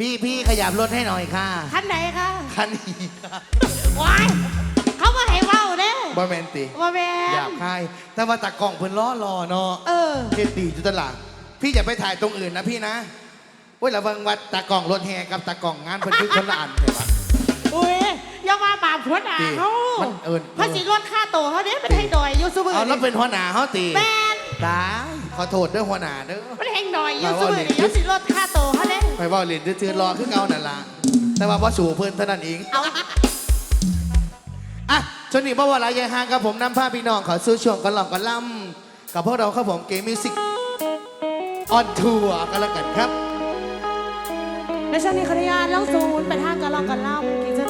พี่พี่ขยับรถให้หน่อยค่ะคันไหนคะคันนี้ค่ะว้ายเขาว่าให้เว้าเด้บอแมนติว่าแมหยาบคายแต่ว่าตากล้องเพิ่นล้อรอเนาะ เออเกดีจุดตลาดพี่อย่าไปถ่ายตรงอื่นนะพี่นะเว้ยระวังวัดตากล้องรถแห่กับตากล้องงานเพิ่นคือคนละอันเห็นปะ อุ้ยอย่ามาบาปหัวหน้าดีเขามันเอิญภาษีลดค่าตัวเขาเด้มันให้ดอยอยู่ซุมือเอาแล้วเป็นหัวหน้าเขาตีแมนตายข อโทษเด้อหัวหน้าเด้อมันให้ดอยอยู่มาซุว่ามือเรียนนี่ภาษีลดค่าตัวเขาเด้ไปเว่าเล่นซื่อๆรอคือเก่านั่นล่ะแต่ว่าพอสู่เพิ่นเท่านั้นเองเอาอะชวนนี้บ่ว่าหลายยายห่างครับผมนำผ้าพี่น้องขอสู้ช่วงกันหล่องกันล่ำกับพวกเราครับผมเกมมิวสิกออนทัวร์กันแล้วกันครับ ในช่วงนี้ขออนุญาตเล่าศูนย์ไปทางกันลองกันเล่ากินจะน้อยกันละกัน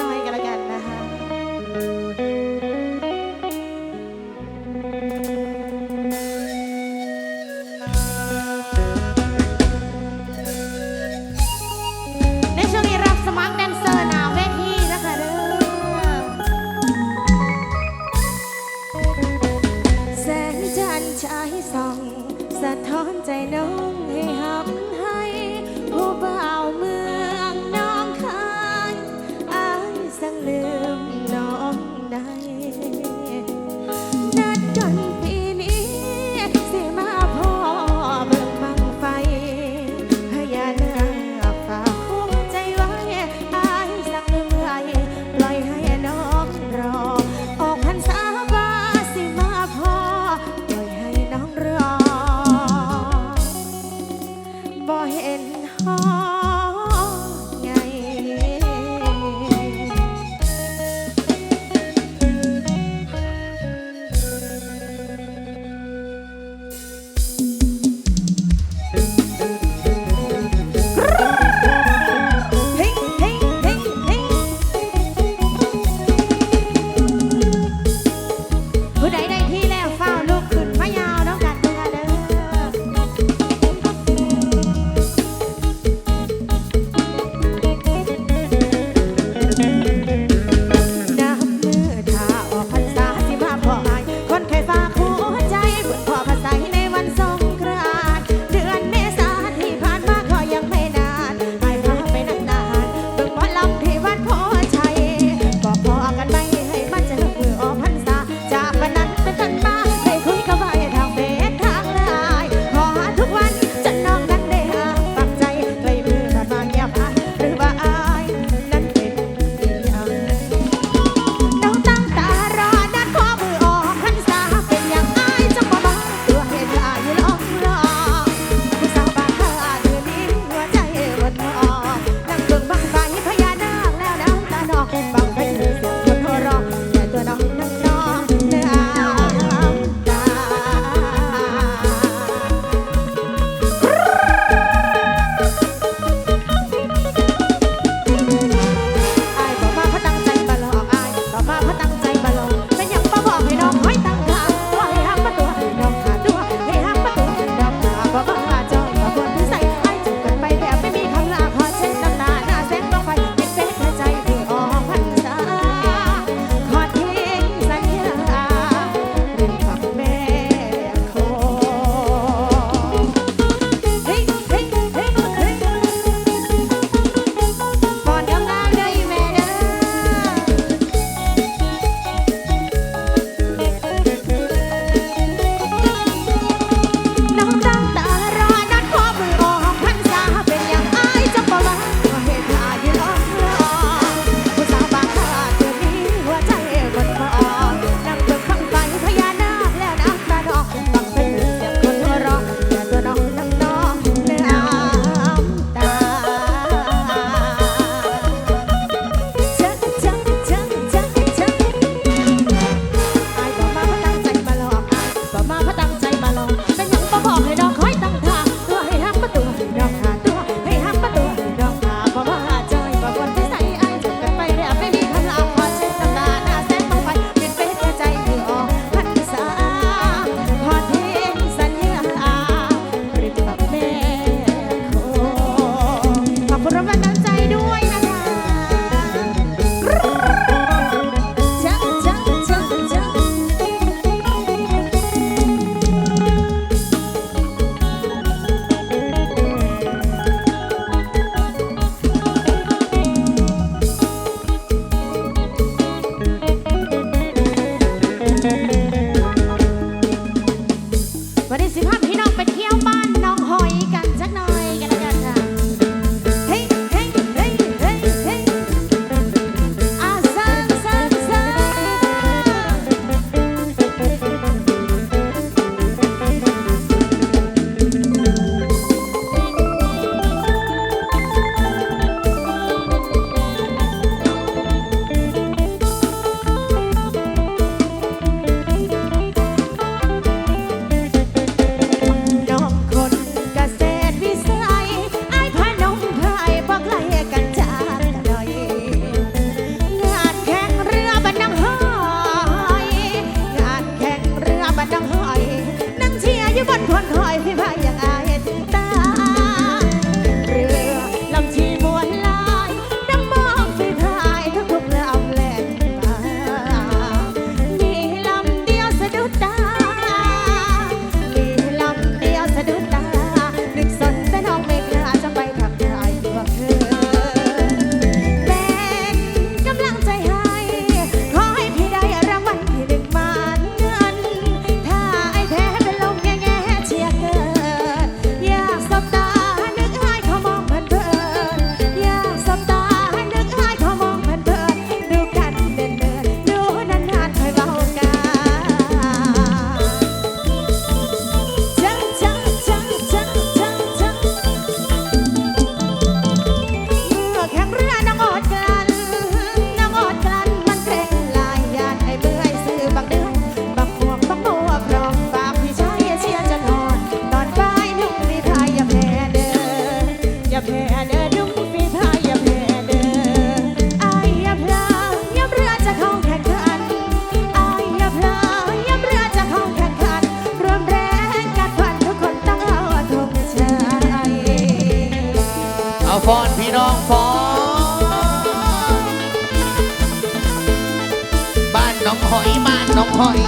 หอย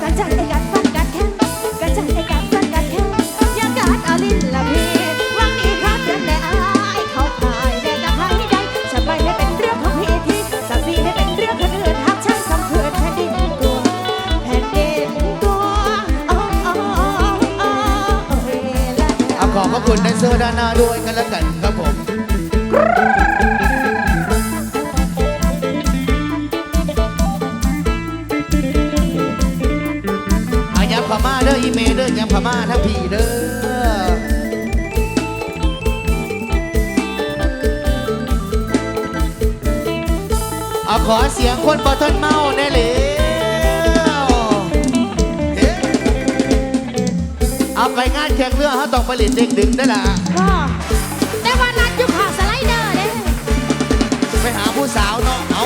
กระจัดไอ้กัดฟันกัดแข็งกระจัดไอ้กัดฟันกัดแข็งอย่ากัดเอาลิ้นละเพดวังนี้ครับจะแน่อายเขาพายแน่กระหายให้ได้สบาให้เป็นเรื่องของพี่ที่สักสีให้เป็นเรื่องเนอื่นหากช่างสำเพื่อแผ่นดินตัวแผ่นดินตัวโอ้โอ้โอ้โอ้เฮ้ละเอาขอบพระคุณแดนเซอร์ด้านหน้าด้วยกันแล้วกันครับ ด้อยำพม่าทั้งพี่เด้อเอาขอเสียงคนบอทนเมาแน่เลยเอาไปงานแข่งเรือเขาต้องผลิตเด็กดึงได้ละได้วันนัดยุคหาสไลเดอร์เด้ไปหาผู้สาวเนาะ เอา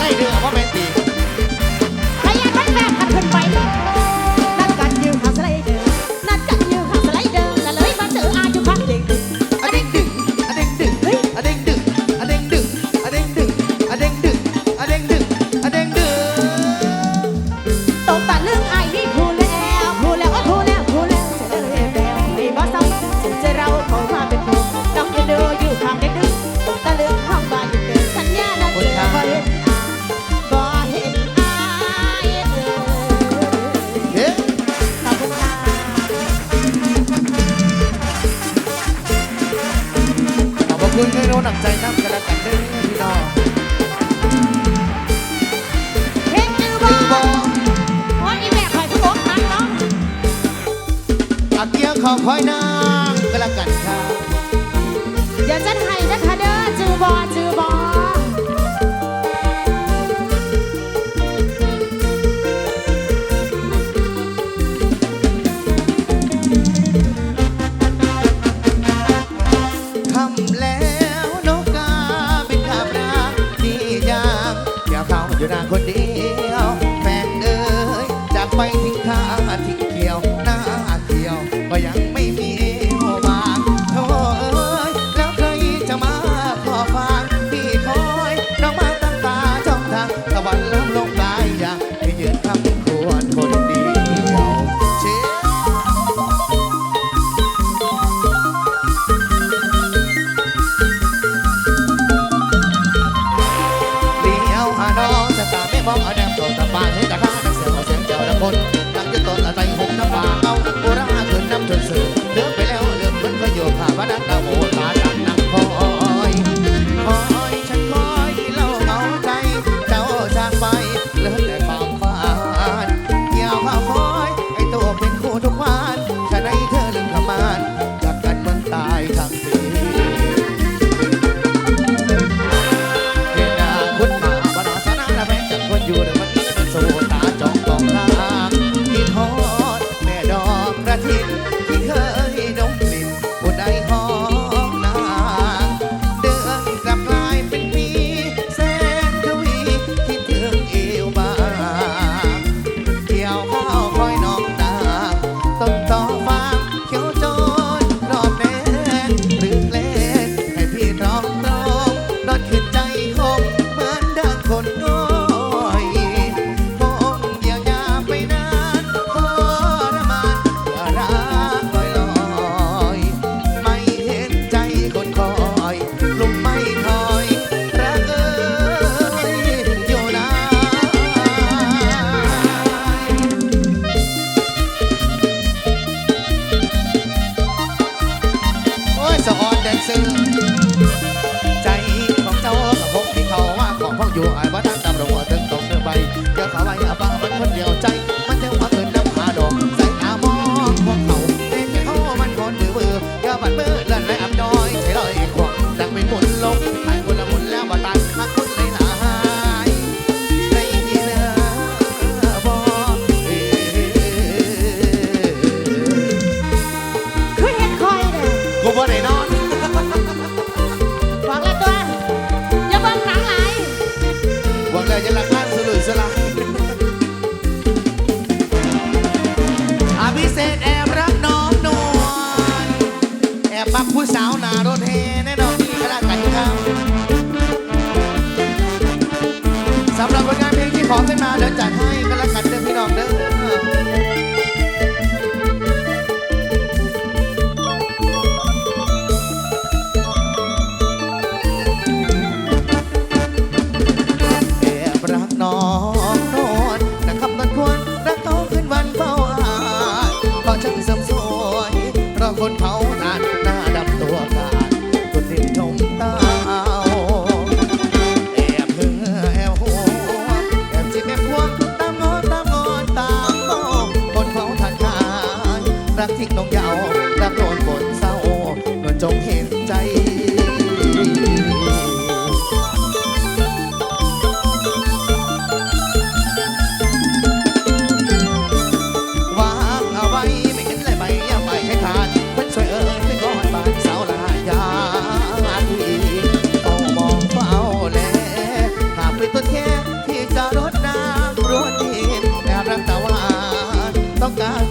al. เด้อพี่นจื้อบ่พออีแม่ข่อยก็บอกทันเนาะอากียงของคอยนางกระกันค่ะ เดี๋ยวจันให้นะคะเด้อจือบ่จือ คนเดียว แฟนเอ้ยจากไป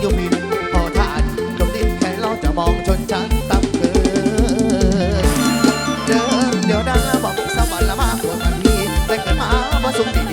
ยมินพอทานลมดินแค่ล่อจะมองชนชั้นต่ำเกินเดินเดี๋ยวดังบอกสวรรค์ละมากกว่าพันทีแต่เกิดมาบ่สุขดี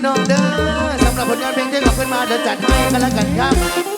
พี่น้องเด้อสำหรับผลงานเพลงที่ขับขึ้นมาเดี๋ยวจัดให้กันแล้วกันครับ